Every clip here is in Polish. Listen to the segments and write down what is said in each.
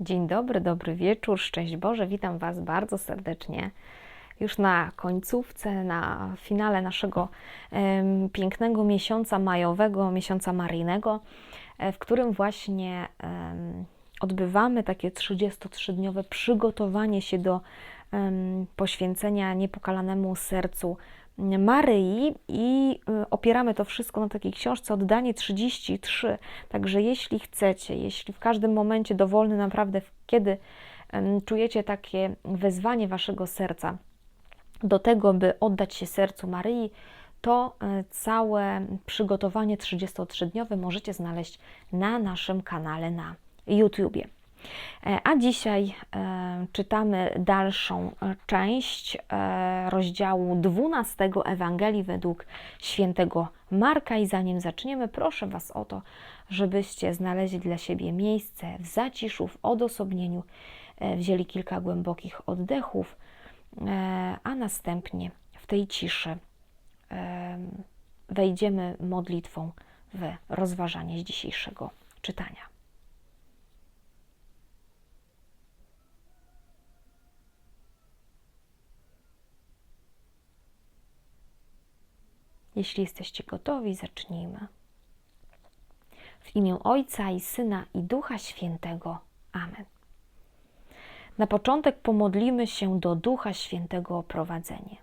Dzień dobry, dobry wieczór, szczęść Boże, witam Was bardzo serdecznie. Już na końcówce, na finale naszego em, pięknego miesiąca majowego, miesiąca maryjnego, e, w którym właśnie em, odbywamy takie 33-dniowe przygotowanie się do poświęcenia niepokalanemu sercu Maryi i y, opieramy to wszystko na takiej książce Oddanie 33. Także jeśli chcecie, jeśli w każdym momencie dowolny naprawdę, kiedy czujecie takie wezwanie waszego serca do tego, by oddać się sercu Maryi, to e, całe przygotowanie 33-dniowe możecie znaleźć na naszym kanale na YouTubie. E, A dzisiaj e, czytamy dalszą e, część rozdziału 12 Ewangelii według świętego Marka. I zanim zaczniemy, proszę Was o to, żebyście znaleźli dla siebie miejsce w zaciszu, w odosobnieniu, wzięli kilka głębokich oddechów, a następnie w tej ciszy em, wejdziemy modlitwą w rozważanie z dzisiejszego czytania. Jeśli jesteście gotowi, zacznijmy. W imię Ojca i Syna i Ducha Świętego. Amen. Na początek pomodlimy się do Ducha Świętego o prowadzenie.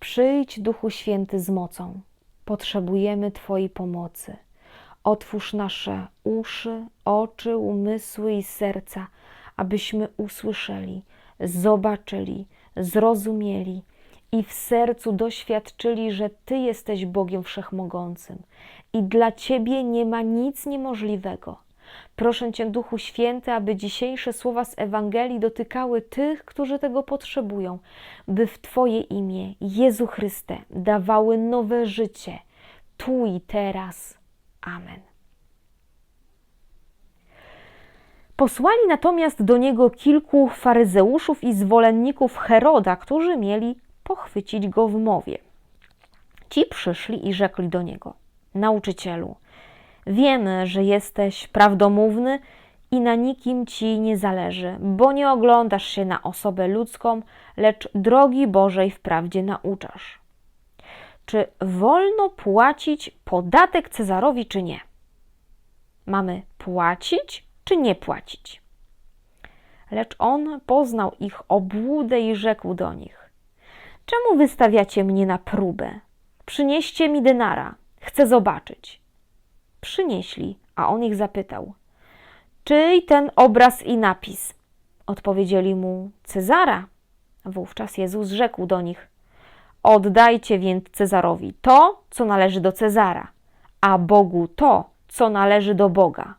Przyjdź, Duchu Święty, z mocą. Potrzebujemy Twojej pomocy. Otwórz nasze uszy, oczy, umysły i serca, abyśmy usłyszeli, zobaczyli, zrozumieli i w sercu doświadczyli, że Ty jesteś Bogiem Wszechmogącym i dla Ciebie nie ma nic niemożliwego. Proszę Cię, Duchu Święty, aby dzisiejsze słowa z Ewangelii dotykały tych, którzy tego potrzebują, by w Twoje imię, Jezu Chryste, dawały nowe życie, tu i teraz. Amen. Posłali natomiast do niego kilku faryzeuszów i zwolenników Heroda, którzy mieli pochwycić go w mowie. Ci przyszli i rzekli do niego: Nauczycielu, wiemy, że jesteś prawdomówny i na nikim ci nie zależy, bo nie oglądasz się na osobę ludzką, lecz drogi Bożej wprawdzie nauczasz. Czy wolno płacić podatek Cezarowi, czy nie? Mamy płacić, czy nie płacić? Lecz on poznał ich obłudę i rzekł do nich: Czemu wystawiacie mnie na próbę? Przynieście mi denara, chcę zobaczyć. Przynieśli, a on ich zapytał: Czyj ten obraz i napis? Odpowiedzieli mu: Cezara. Wówczas Jezus rzekł do nich: Oddajcie więc Cezarowi to, co należy do Cezara, a Bogu to, co należy do Boga.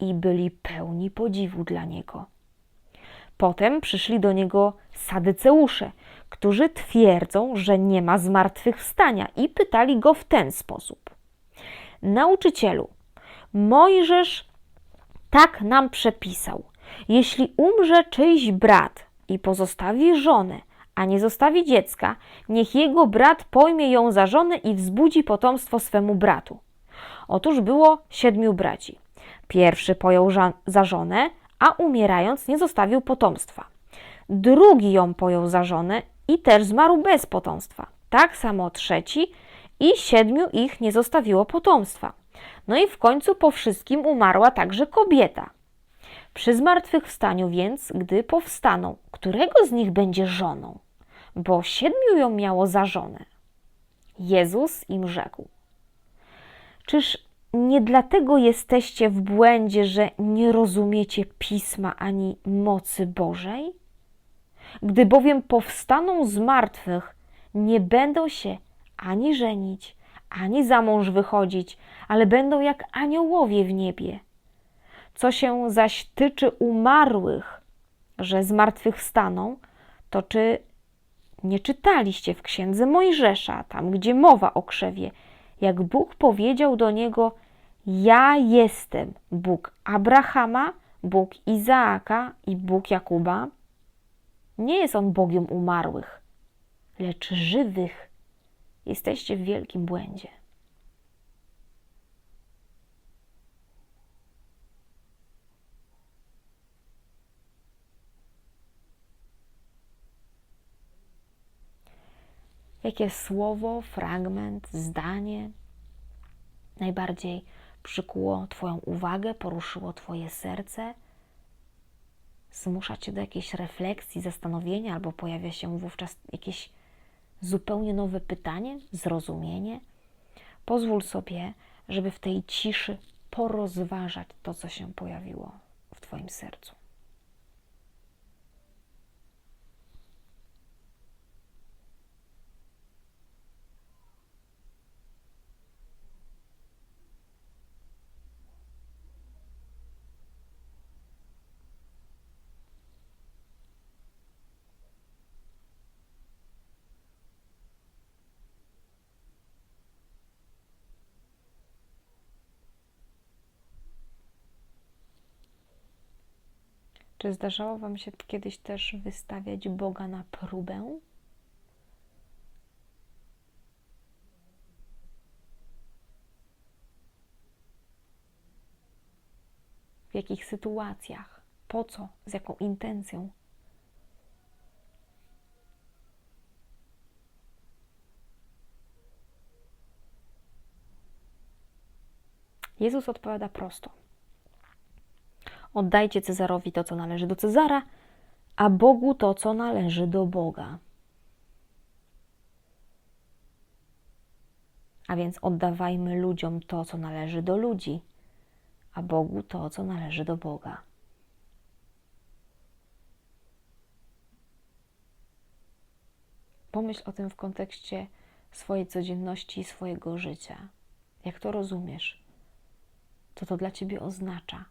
I byli pełni podziwu dla niego. Potem przyszli do niego sadyceusze, którzy twierdzą, że nie ma zmartwychwstania i pytali go w ten sposób: Nauczycielu, Mojżesz tak nam przepisał: jeśli umrze czyjś brat i pozostawi żonę, a nie zostawi dziecka, niech jego brat pojmie ją za żonę i wzbudzi potomstwo swemu bratu. Otóż było siedmiu braci. Pierwszy pojął za żonę, a umierając nie zostawił potomstwa. Drugi ją pojął za żonę i też zmarł bez potomstwa. Tak samo trzeci i siedmiu ich nie zostawiło potomstwa. No i w końcu po wszystkim umarła także kobieta. Przy zmartwychwstaniu więc, gdy powstaną, którego z nich będzie żoną? Bo siedmiu ją miało za żonę. Jezus im rzekł: Czyż nie dlatego jesteście w błędzie, że nie rozumiecie pisma ani mocy Bożej? Gdy bowiem powstaną z martwych, nie będą się ani żenić, ani za mąż wychodzić, ale będą jak aniołowie w niebie. Co się zaś tyczy umarłych, że zmartwychwstaną, to czy nie czytaliście w księdze Mojżesza, tam gdzie mowa o krzewie, jak Bóg powiedział do niego: Ja jestem Bóg Abrahama, Bóg Izaaka i Bóg Jakuba? Nie jest on Bogiem umarłych, lecz żywych. Jesteście w wielkim błędzie. Jakie słowo, fragment, zdanie najbardziej przykuło Twoją uwagę, poruszyło Twoje serce? Zmusza Cię do jakiejś refleksji, zastanowienia, albo pojawia się wówczas jakieś zupełnie nowe pytanie, zrozumienie? Pozwól sobie, żeby w tej ciszy porozważać to, co się pojawiło w Twoim sercu. Czy zdarzało Wam się kiedyś też wystawiać Boga na próbę? W jakich sytuacjach? Po co? Z jaką intencją? Jezus odpowiada prosto. Oddajcie Cezarowi to, co należy do Cezara, a Bogu to, co należy do Boga. A więc oddawajmy ludziom to, co należy do ludzi, a Bogu to, co należy do Boga. Pomyśl o tym w kontekście swojej codzienności i swojego życia. Jak to rozumiesz? Co to dla ciebie oznacza?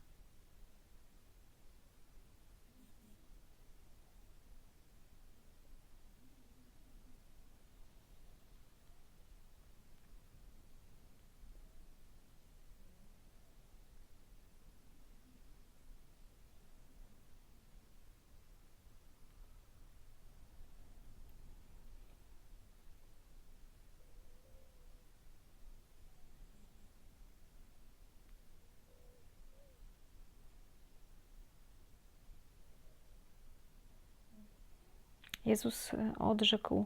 Jezus e, odrzekł: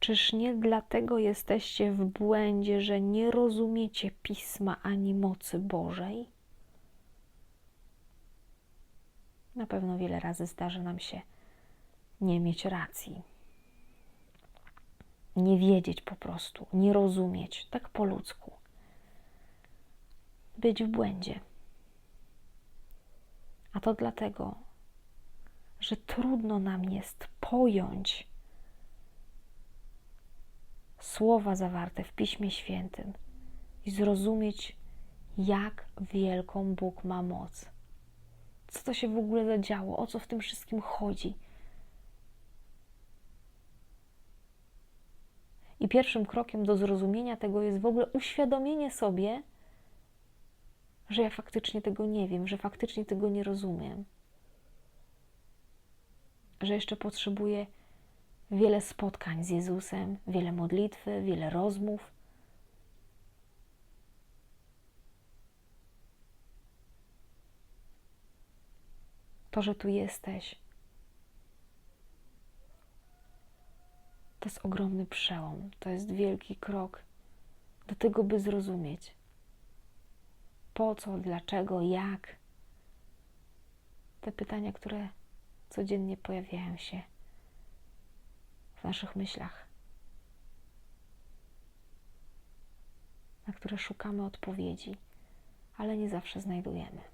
Czyż nie dlatego jesteście w błędzie, że nie rozumiecie pisma ani mocy Bożej? Na pewno wiele razy zdarzy nam się nie mieć racji, nie wiedzieć po prostu, nie rozumieć, tak po ludzku, być w błędzie. A to dlatego, że trudno nam jest pojąć słowa zawarte w Piśmie Świętym i zrozumieć, jak wielką Bóg ma moc. Co to się w ogóle zadziało? O co w tym wszystkim chodzi? I pierwszym krokiem do zrozumienia tego jest w ogóle uświadomienie sobie, że ja faktycznie tego nie wiem, że faktycznie tego nie rozumiem że jeszcze potrzebuję wiele spotkań z Jezusem, wiele modlitwy, wiele rozmów. To, że tu jesteś, to jest ogromny przełom, to jest wielki krok do tego, by zrozumieć po co, dlaczego, jak. Te pytania, które codziennie pojawiają się w naszych myślach, na które szukamy odpowiedzi, ale nie zawsze znajdujemy.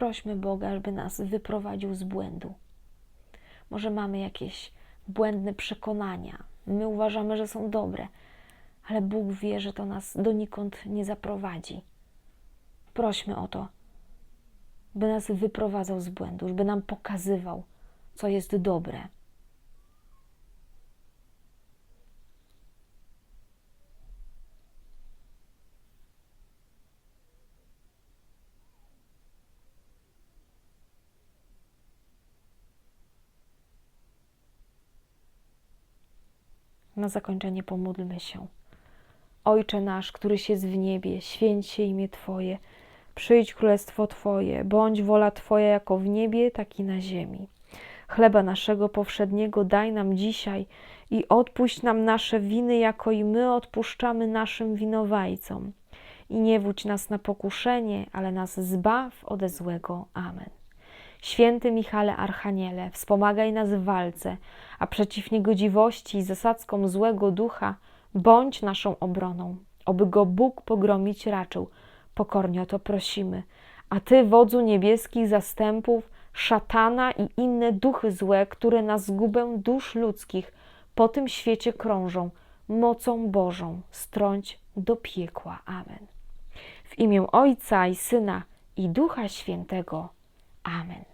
Prośmy Boga, żeby nas wyprowadził z błędu. Może mamy jakieś błędne przekonania, my uważamy, że są dobre, ale Bóg wie, że to nas donikąd nie zaprowadzi. Prośmy o to, by nas wyprowadzał z błędu, żeby nam pokazywał, co jest dobre. Na zakończenie pomódlmy się. Ojcze nasz, któryś jest w niebie, święć się imię Twoje, przyjdź królestwo Twoje, bądź wola Twoja jako w niebie, tak i na ziemi. Chleba naszego powszedniego daj nam dzisiaj i odpuść nam nasze winy, jako i my odpuszczamy naszym winowajcom. I nie wódź nas na pokuszenie, ale nas zbaw ode złego. Amen. Święty Michale Archaniele, wspomagaj nas w walce, a przeciw niegodziwości i zasadzkom złego ducha bądź naszą obroną, oby go Bóg pogromić raczył. Pokornie o to prosimy. A Ty, wodzu niebieskich zastępów, szatana i inne duchy złe, które na zgubę dusz ludzkich po tym świecie krążą, mocą Bożą strąć do piekła. Amen. W imię Ojca i Syna i Ducha Świętego. Amen.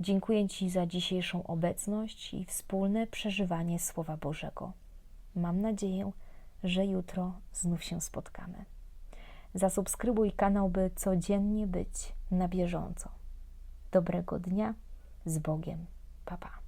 Dziękuję Ci za dzisiejszą obecność i wspólne przeżywanie Słowa Bożego. Mam nadzieję, że jutro znów się spotkamy. Zasubskrybuj kanał, by codziennie być na bieżąco. Dobrego dnia z Bogiem. Pa, pa.